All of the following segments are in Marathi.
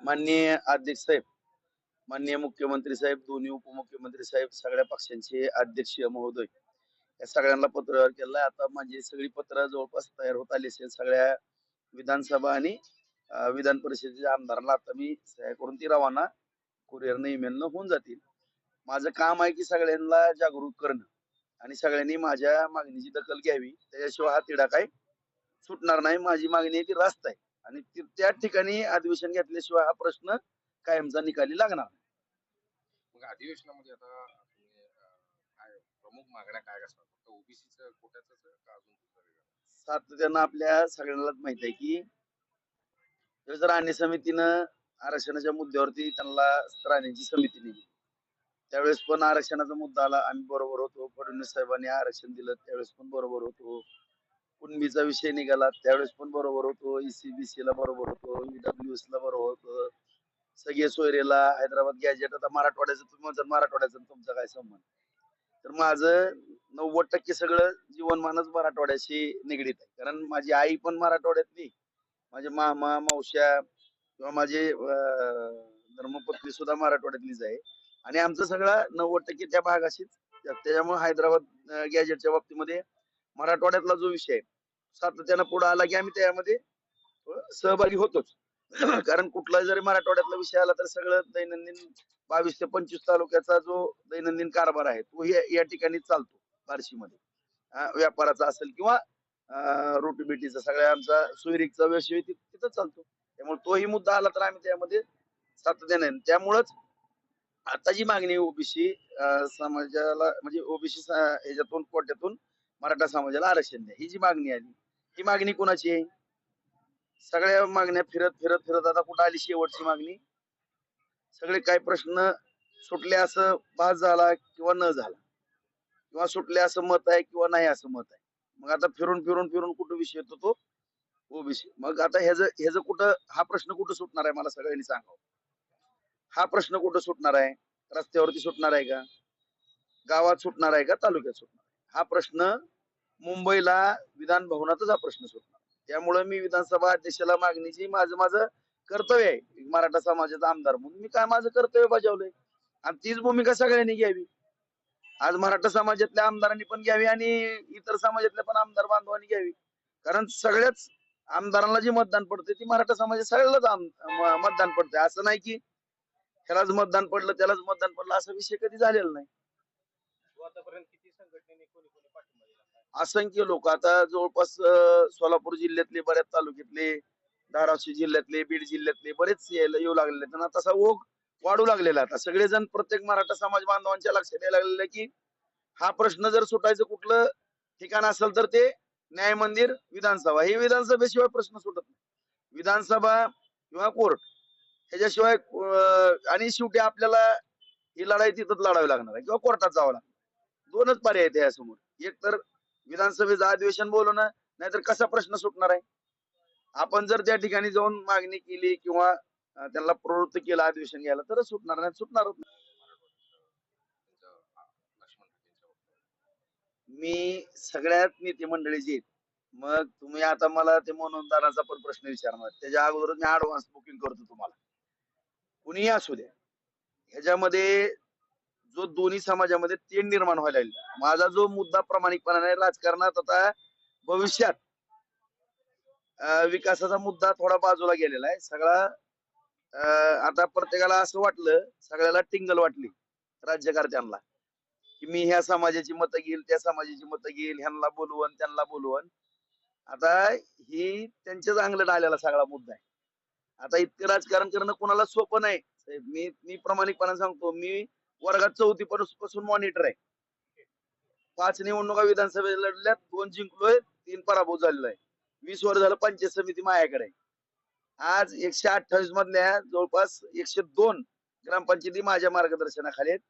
माननीय अध्यक्ष साहेब माननीय मुख्यमंत्री साहेब दोन्ही उपमुख्यमंत्री साहेब सगळ्या पक्षांचे अध्यक्ष महोदय या सगळ्यांना पत्र केलंय. आता माझी सगळी पत्र जवळपास तयार होत आली असेल सगळ्या विधानसभा आणि विधान परिषदेच्या आमदारांना. आता मी सह्या करून ती रवाना कुरिअरनं ईमेलनं होऊन जातील. माझं काम आहे की सगळ्यांना जागरूक करणं आणि सगळ्यांनी माझ्या मागणीची दखल घ्यावी. त्याच्याशिवाय हा तिढा काय सुटणार नाही. माझी मागणी आहे ती रास्त आहे. आणि त्या ठिकाणी अधिवेशन घेतल्याशिवाय हा प्रश्न कायमचा निकाली लागणार. मग अधिवेशनामध्ये आता प्रमुख मागण्या काय असतात फक्त ओबीसीचं कोट्याच का अजून दुसरं वेगळं? सातत्यानं आपल्या सगळ्यांनाच माहीत आहे की जर राणे समितीनं आरक्षणाच्या मुद्द्यावरती त्यांना राणेची समिती नेली त्यावेळेस पण आरक्षणाचा मुद्दा आला आम्ही बरोबर होतो फडणवीस साहेबांनी आरक्षण दिलं त्यावेळेस पण बरोबर होतो कुणबीचा विषय निघाला त्यावेळेस पण बरोबर होतो. ईसीबीसी ला बरोबर होतो. ईडब्ल्यूएस ला बरोबर होतो. सगळे सोयरेला हैदराबाद गॅजेट आता मराठवाड्याचं तुम्ही जर मराठवाड्याचं तुमचा काय संबंध? तर माझं नव्वद टक्के सगळं जीवनमानच मराठवाड्याशी निगडीत आहे. कारण माझी आई पण मराठवाड्यातली. माझे मामा मावश्या किंवा माझे धर्मपत्नी सुद्धा मराठवाड्यातलीच आहे. आणि आमचं सगळं नव्वद टक्के त्या भागाशीच. त्याच्यामुळे हैदराबाद गॅजेटच्या बाबतीमध्ये मराठवाड्यातला जो विषय सातत्यानं पुढे आला की आम्ही त्यामध्ये सहभागी होतोच. कारण कुठलाही जरी मराठवाड्यातला विषय आला तर सगळं दैनंदिन बावीस ते पंचवीस तालुक्याचा जो दैनंदिन कारभार आहे तो या ठिकाणी चालतो बार्शीमध्ये. व्यापाराचा असेल किंवा रोटीबिटीचा सगळ्या आमचा सुविरिकचा व्यवसाय तिथं चालतो. त्यामुळे तोही मुद्दा आला तर आम्ही त्यामध्ये सातत्याने त्यामुळंच आता जी मागणी ओबीसी समाजाला म्हणजे ओबीसी ह्याच्यातून कोट्यातून मराठा समाजाला आरक्षण द्या. ही जी मागणी आली ही मागणी कोणाची आहे? सगळ्या मागण्या फिरत फिरत फिरत आता कुठं आली शेवटची मागणी? सगळे काय प्रश्न सुटले असं भास झाला किंवा न झाला? किंवा सुटले असं मत आहे किंवा नाही असं मत आहे? मग आता फिरून फिरून फिरून कुठं विषय येतो तो? ओबीसी. मग आता ह्याच ह्याच कुठं हा प्रश्न कुठं सुटणार आहे मला सगळ्यांनी सांगावं? हा प्रश्न कुठं सुटणार आहे? रस्त्यावरती सुटणार आहे का? गावात सुटणार आहे का? तालुक्यात सुटणार हा प्रश्न मुंबईला विधान भवनातच हा प्रश्न सुटला त्यामुळे मी विधानसभा अध्यक्षाला मागणीची माझं माझं कर्तव्य आहे. मराठा समाजाचा आमदार म्हणून मी काय माझं कर्तव्य बजावलंय. आणि तीच भूमिका सगळ्यांनी घ्यावी. आज मराठा समाजातल्या आमदारांनी पण घ्यावी आणि इतर समाजातल्या पण आमदार बांधवांनी घ्यावी. कारण सगळ्याच आमदारांना जे मतदान पडते ती मराठा समाजात सगळ्यालाच मतदान पडते असं नाही की ह्यालाच मतदान पडलं त्यालाच मतदान पडलं असा विषय कधी झालेला नाही. आतापर्यंत असंख्य लोक. आता जवळपास सोलापूर जिल्ह्यातले बऱ्याच तालुक्यातले धाराशिव जिल्ह्यातले बीड जिल्ह्यातले बरेच यायला येऊ लागलेले त्यांना तसा ओघ वाढू लागलेला आता सगळेजण प्रत्येक मराठा समाज बांधवांच्या लक्षात यायला लागलेलं की हा प्रश्न जर सुटायचं कुठलं ठिकाण असेल तर ते न्याय मंदिर विधानसभा. हे विधानसभेशिवाय प्रश्न सुटत नाही. विधानसभा किंवा कोर्ट ह्याच्याशिवाय आणि शेवटी आपल्याला ही लढाई तिथंच लढावी लागणार आहे किंवा कोर्टात जावं लागणार दोनच पर्याय आहेत यासमोर. एक तर विधानसभेचं अधिवेशन बोलवणं नाहीतर कसा प्रश्न सुटणार आहे? आपण जर त्या ठिकाणी जाऊन मागणी केली किंवा त्यांना प्रवृत्त केलं अधिवेशन घ्यायला तरच सुटणार नाही. सुटणारच नाही. मी सगळ्यात नेते मंडळीचे जी मग तुम्ही आता मला ते मनोदानाचा पण प्रश्न विचारणार. त्याच्या अगोदर मी ऍडव्हान्स बुकिंग करतो तुम्हाला. कुणीही असू द्या. ह्याच्यामध्ये जो दोन्ही समाजामध्ये तेढ निर्माण व्हायला लागली. माझा जो मुद्दा प्रामाणिकपणाने राजकारणात आता भविष्यात विकासाचा मुद्दा थोडा बाजूला गेलेला आहे. सगळा अं, आता प्रत्येकाला असं वाटलं सगळ्याला टिंगल वाटली राज्यकर्त्यांना की मी ह्या समाजाची मतं घेईल त्या समाजाची मतं घेईल ह्यांना बोलवण त्यांना बोलवण आता ही त्यांच्याच अंगलट आलेला सगळा मुद्दा आहे. आता इतकं राजकारण करणं कोणाला सोपं नाही. मी मी प्रामाणिकपणे सांगतो मी वर्गात चौथी पासून मॉनिटर आहे. पाच निवडणुका विधानसभेला लढल्यात दोन जिंकलोय तीन पराभव झालेला आहे वीस वर्ष झालं पंचायत समिती माझ्याकडे आज एकशे अठ्ठावीस मधल्या जवळपास एकशे दोन ग्रामपंचायती माझ्या मार्गदर्शनाखाली आहेत.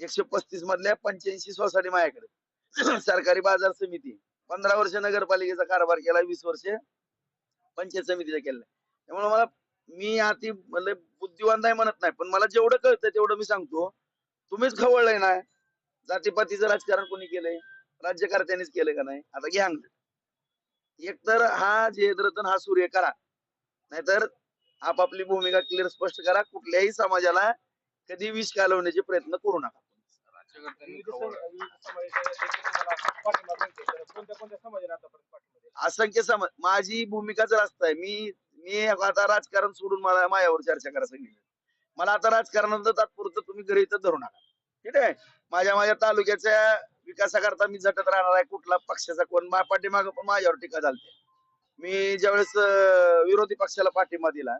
एकशे पस्तीस मधल्या पंच्याऐंशी सोसायटी माझ्याकडे सरकारी बाजार समिती पंधरा वर्ष नगरपालिकेचा कारभार केला वीस वर्ष पंचायत समितीचा केला. त्यामुळे मला मी अति म्हणजे बुद्धिवान नाही म्हणत नाही पण मला जेवढं कळतं तेवढं मी सांगतो. तुम्हीच खवळलंय ना. जातीपातीचं राजकारण कोणी केलंय? राज्यकर्त्यांनीच केलंय का नाही? आता घ्या अंगलट. एक तर हा जे रतन हा सूर्य करा. नाहीतर आपापली भूमिका क्लिअर स्पष्ट करा. कुठल्याही समाजाला कधी विष घालवण्याचे प्रयत्न करू नका? असंख्य समाज माझी भूमिकाच रास्ता आहे मी मी आता राजकारण सोडून मला माझ्यावर चर्चा करा सांगितलं. मला आता राजकारणात तात्पुरतं तुम्ही घरी इथं धरू नका. ठीक आहे? माझ्या माझ्या तालुक्याच्या विकासाकरता मी झटत राहणार आहे. कुठला पक्षाचा कोण पाठीमाग पण माझ्यावर टीका झालते. मी ज्यावेळेस विरोधी पक्षाला पाठिंबा दिला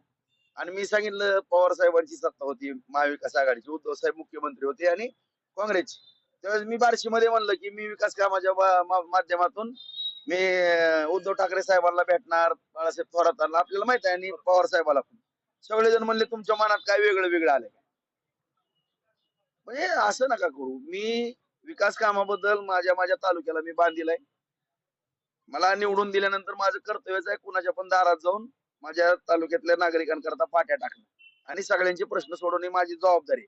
आणि मी सांगितलं पवार साहेबांची सत्ता होती महाविकास आघाडीची उद्धव साहेब मुख्यमंत्री होते आणि काँग्रेसची. त्यावेळेस मी बार्शी मध्ये म्हणलं की मी विकास कामाच्या माध्यमातून मी उद्धव ठाकरे साहेबांना भेटणार बाळासाहेब थोरातांना आपल्याला माहीत आहे आणि पवार साहेबाला पण. सगळेजण म्हणले तुमच्या मनात काय वेगळं वेगळं आलंय म्हणजे असं नका करू. मी विकास कामाबद्दल माझ्या माझ्या तालुक्याला मी बांधील मला निवडून दिल्यानंतर माझं कर्तव्यच आहे कुणाच्या पण दारात जाऊन माझ्या तालुक्यातल्या नागरिकांकरता पाट्या टाकणं आणि सगळ्यांचे प्रश्न सोडवणे माझी जबाबदारी आहे.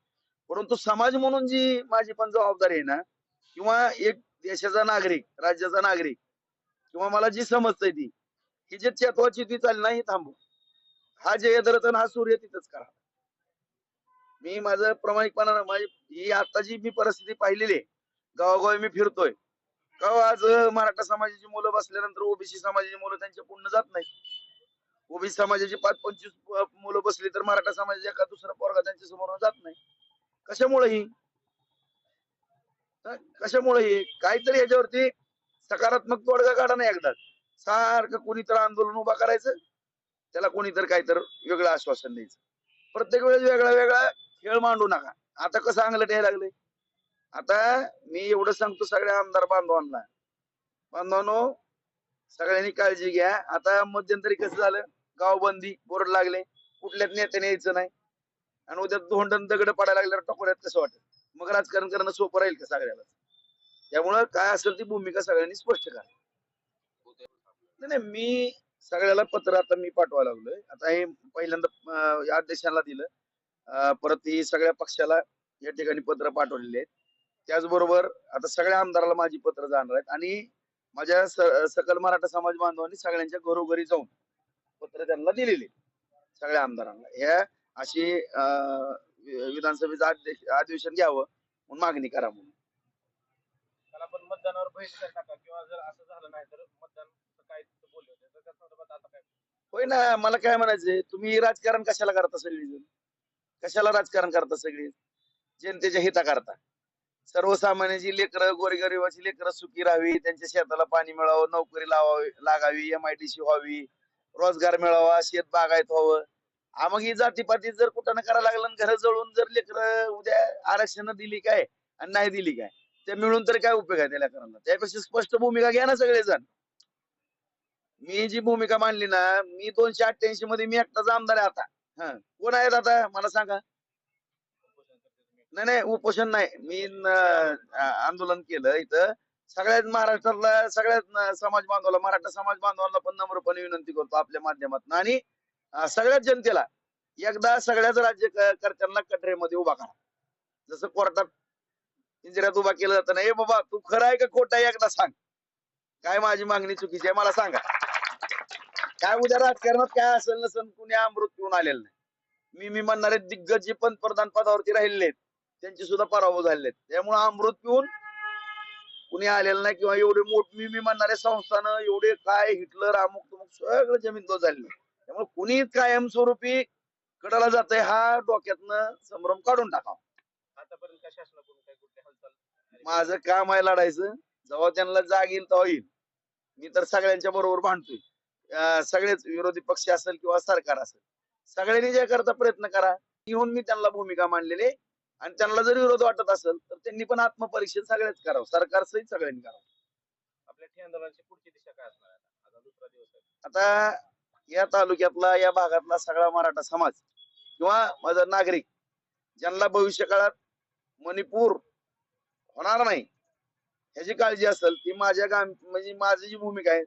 परंतु समाज म्हणून जी माझी पण जबाबदारी आहे ना किंवा एक देशाचा नागरिक राज्याचा नागरिक किंवा मला जी समजतंय ती ही जे चेतवाची ती चालली नाही थांबू. हा जे हा सूर्य तिथंच करा. मी माझं प्रामाणिकपणा माझी ही आता जी मी परिस्थिती पाहिलेली आहे गावागावी मी फिरतोय. का हो आज मराठा समाजाची मुलं बसल्यानंतर ओबीसी समाजाची मुलं त्यांच्या पूर्ण जात नाही ओबीसी समाजाची पाच पंचवीस मुलं बसली तर मराठा समाजाच्या एका दुसरा पोरगा त्यांच्यासमोर जात नाही. कशामुळे ही? कशामुळे ही? काहीतरी याच्यावरती सकारात्मक तोडगा काढा नाही एकदा. सारखं कोणीतरी आंदोलन उभा करायचं त्याला कोणी तर काही तर वेगळं आश्वासन द्यायचं. प्रत्येक वेळेस वेगळा वेगळा खेळ मांडू नका. आता कसं अंगलट यायला लागले? आता मी एवढं सांगतो सगळ्या आमदार बांधवांना. बांधवांनो सगळ्यांनी काळजी घ्या. आता मध्यंतरी कसं झालं? गावबंदी बोर्ड लागले. कुठल्याच नेत्याने यायचं नाही. आणि उद्या धोंडन दगड पडायला लागल्यावर टकोऱ्यात कसं वाटत मग राजकारण करणं सोपं राहील का सगळ्याला? त्यामुळं काय असेल ती भूमिका सगळ्यांनी स्पष्ट करा नाही मी सगळ्याला पत्र आता मी पाठवायला लागलोय. आता हे पहिल्यांदा या अध्यक्षांना दिलं. परत ही सगळ्या पक्षाला या ठिकाणी पत्र पाठवलेले आहेत. त्याचबरोबर आता सगळ्या आमदाराला माझी पत्र जाणार आहेत आणि माझ्या सकल मराठा समाज बांधवांनी सगळ्यांच्या घरोघरी जाऊन पत्र त्यांना दिलेली सगळ्या आमदारांना. ह्या अशी अं, विधानसभेचं अधिवेशन घ्यावं म्हणून मागणी करा म्हणून. त्याला पण मतदानावर बहिष्कार टाका किंवा जर असं झालं नाही तर मतदान काय तिथं बोलले होते तर त्या संदर्भात आता काय? होय ना मला काय म्हणायचंय तुम्ही राजकारण कशाला करता सगळीजण कशाला राजकारण करता सगळी? जनतेच्या हिता करता सर्वसामान्याची लेकरं गोरगरिबाची लेकरं सुखी राहावी त्यांच्या शेताला पाणी मिळावं नोकरी लावावी लागावी एम आय डी सी व्हावी रोजगार मिळावा शेत बागायत व्हावं. हा मग ही जातीपाती जर कुठं करायला लागलं घर जळून जर लेकरं उद्या आरक्षण दिली काय आणि नाही दिली काय ते मिळून तर काय उपयोग आहे त्या लेकरांना त्यापेक्षा स्पष्ट भूमिका घ्या ना सगळेजण. मी जी भूमिका मांडली ना मी दोनशे अठ्ठ्याऐंशी मध्ये मी एकटाच आमदार आहे आता. हा. कोण आहेत आता? मला सांगा. नाही नाही उपोषण नाही. मी आंदोलन केलं इथं. सगळ्यात महाराष्ट्रातला सगळ्यात समाज बांधवाला मराठा समाज बांधवांना पण नम्रपणे विनंती करतो आपल्या माध्यमातून. आणि सगळ्याच जनतेला एकदा सगळ्याच राज्यकर्त्यांना कटरेमध्ये उभा करा. जसं कोर्टात इंजिरात उभा केलं जातं ना ए बाबा तू खरं आहे का खोटा आहे? एकदा सांग. काय माझी मागणी चुकीची आहे मला सांगा. काय उद्या राजकारणात काय असेल नसेल कुणी अमृत पिऊन आलेलं नाही. मी मी म्हणणारे दिग्गज जे पंतप्रधान पदावरती राहिलेले आहेत त्यांचे सुद्धा पराभव झालेले आहेत. त्यामुळे अमृत पिऊन कुणी आलेलं नाही किंवा एवढे मोठ मी मी म्हणणारे संस्थानं एवढे काय हिटलर अमुक तुमुक सगळं जमीन तो झालेलं आहे. त्यामुळे कुणी कायमस्वरूपी कडाला जातंय हा डोक्यातनं संभ्रम काढून टाकावा. आतापर्यंत काय शासनाकडून काय कुठली हालचाल माझं काम आहे लढायचं. जेव्हा त्यांना जाग येईल तेव्हा येईल. मी तर सगळ्यांच्या बरोबर भांडतोय. सगळेच विरोधी पक्ष असेल किंवा सरकार असेल सगळ्यांनी जे करता प्रयत्न करा घेऊन मी त्यांना भूमिका मांडलेली. आणि त्यांना जर विरोध वाटत असेल तर त्यांनी पण आत्मपरीक्षण सगळ्याच करावं सरकार सहित सगळ्यांनी करावं आपल्या आंदोलनाची पुढची दिशा काय असणार आहे आता? आता दुसरा दिवस आहे आता या तालुक्यातला या भागातला सगळा मराठा समाज किंवा माझा नागरिक ज्यांना भविष्य काळात मणिपूर होणार नाही ह्याची काळजी असेल ती माझ्या गाव म्हणजे माझी जी भूमिका आहे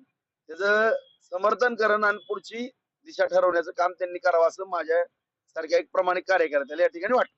त्याचं समर्थन करणं आणि पुढची दिशा ठरवण्याचं काम त्यांनी करावं असं माझ्या सारख्या एक प्रमाणिक कार्यकर्त्याला या ठिकाणी वाटत.